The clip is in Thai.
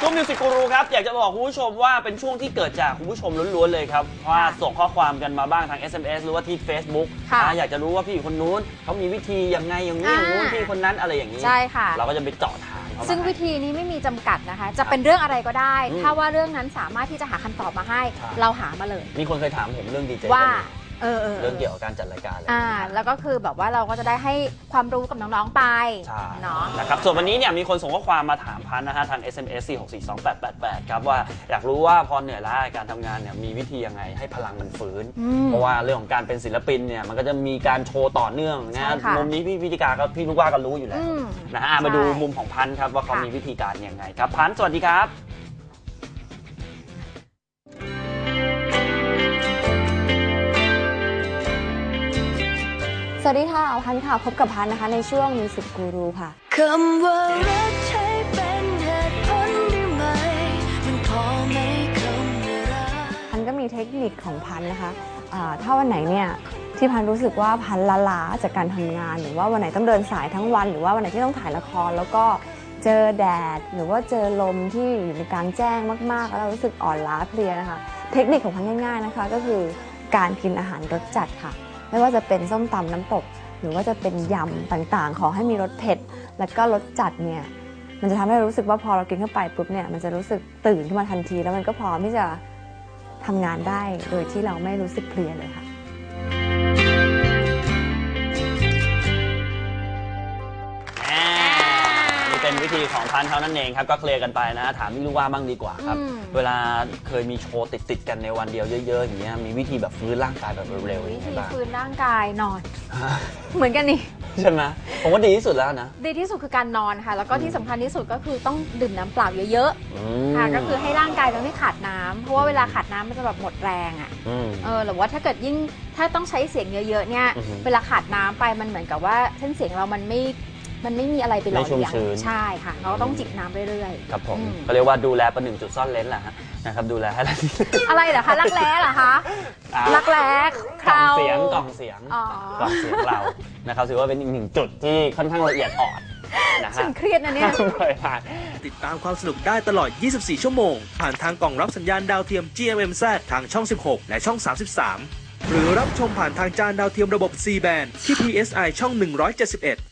ตู้มิวสิกกูรูครับ อยากจะบอกคุณผู้ชมว่าเป็นช่วงที่เกิดจากคุณผู้ชมล้วนๆเลยครับ ว่าส่งข้อความกันมาบ้างทาง SMS หรือว่าที่ Facebook ค่ะนะอยากจะรู้ว่าพี่คนนู้นเขามีวิธียังไงอย่างนี้อย่างนู้นอ่า พี่คนนั้นอะไรอย่างนี้ ใช่ค่ะ เราก็จะไปเจาะทางเขามา ซึ่งให้วิธีนี้ไม่มีจำกัดนะคะ จะเป็นเรื่องอะไรก็ได้ อืม ถ้าว่าเรื่องนั้นสามารถที่จะหาคำตอบมาให้ใช่เราหามาเลย มีคนเคยถามผมเรื่องดีเจว่า เออเออเรื่องเกี่ยวกับการจัดรายการอะไรอ่า แล้วก็คือแบบว่าเราก็จะได้ให้ความรู้กับน้องๆไปใช่เนาะ นะครับ ส่วนวันนี้เนี่ยมีคนส่งข้อความมาถามพันนะฮะทาง SMS 4642888 ครับว่าอยากรู้ว่าพอเหนื่อยล้ากับการทำงานเนี่ยมีวิธียังไงให้พลังมันฟื้น อืมเพราะว่าเรื่องของการเป็นศิลปินเนี่ยมันก็จะมีการโชว์ต่อเนื่องใช่นะค่ะมุมนี้พี่พิธีการก็พี่ลูกว่าก็รู้อยู่แล้วอืมนะฮะอะมาดูใช่ มุมของพันธุ์ครับว่าเขาค่ะมีวิธีการยังไงครับพันธุ์สวัสดีครับ สวัสดีค่ะพันค่ะ พบกับพันนะคะในช่วงมิวสิกกูรูค่ะคำว่ารักใช้เป็นเหตุผลได้ไหม มันพอไหมคำว่ารักพันก็มีเทคนิคของพันนะคะถ้าวันไหนเนี่ยที่พันรู้สึกว่าพันละล้าจากการทำงาน หรือว่าวันไหนต้องเดินสายทั้งวัน หรือว่าวันไหนที่ต้องถ่ายละคร แล้วก็เจอแดด หรือว่าเจอลมที่อยู่ในกลางแจ้งมากๆ แล้วเรารู้สึกอ่อนล้าเพลียนะคะ เทคนิคของพันง่าย ๆนะคะ ก็คือการกินอาหารรสจัดค่ะ ไม่ว่าจะเป็นส้มตำน้ำตก หรือว่าจะเป็นยำต่างๆ ขอให้มีรสเผ็ด แล้วก็รสจัดเนี่ยมันจะทำให้เรารู้สึกว่าพอเรากินเข้าไปปุ๊บเนี่ยมันจะรู้สึกตื่นขึ้นมาทันที แล้วมันก็พร้อมที่จะทำงานได้โดยที่เราไม่รู้สึกเพลียเลยค่ะ วิธีของพันธุ์เขานั่นเองครับก็เคลียร์กันไปนะถามพี่ลูกว่าบ้างดีกว่าครับ อืม เวลาเคยมีโชว์ติดๆกันในวันเดียวเยอะๆอย่างเงี้ยมีวิธีแบบฟื้นร่างกายแบบเร็วๆวิยังไงธีบ้าง ฟื้นร่างกายนอน เหมือนกันนี่ ใช่ไหมผมว่าดีที่สุดแล้วนะดีที่สุดคือการนอนค่ะ แล้วก็ที่สำคัญที่สุดก็คือต้องดื่มน้ำเปล่าเยอะอืมๆค่ะ ก็คือให้ร่างกายเราไม่ขาดน้ำเพราะว่าเวลาขาดน้ำมันจะแบบหมดแรงอะมเออหรือว่าถ้าเกิดยิ่งถ้าต้องใช้เสียงเยอะๆเนี่ย อือฮึ เวลาขาดน้ำไปมันเหมือนกับว่าเส้นเสียงเรามันไม่ มันไม่มีอะไรไปหล่อไม่ชุ่มเลี้ยงชื้น ใช่ค่ะ เราก็ต้องจิบน้ำเรื่อย ครับผมอืม เขาเรียกว่าดูแลประหนึ่งจุดซ่อนเลนแหละฮะนะครับดูแลให้ละๆอะไรเหรอคะรักแร้เหรอคะอ่ารักแร้คกล่องราวเสียงกล่องเสียงอ๋อ กล่องเสียงเรานะครับถือว่าเป็นอีกหนึ่งจุดที่ค่อนข้างละเอียดอ่อนนะฉัฮะนเครียดนะเนี่ยเลยผ่าน ติดตามความสนุกได้ตลอด 24 ชั่วโมง ผ่านทางกล่องรับสัญญาณดาวเทียม GMMZ ทางช่อง 16 และช่อง 33 หรือรับชมผ่านทางจานดาวเทียมระบบ C band ที่ PSI ช่อง 171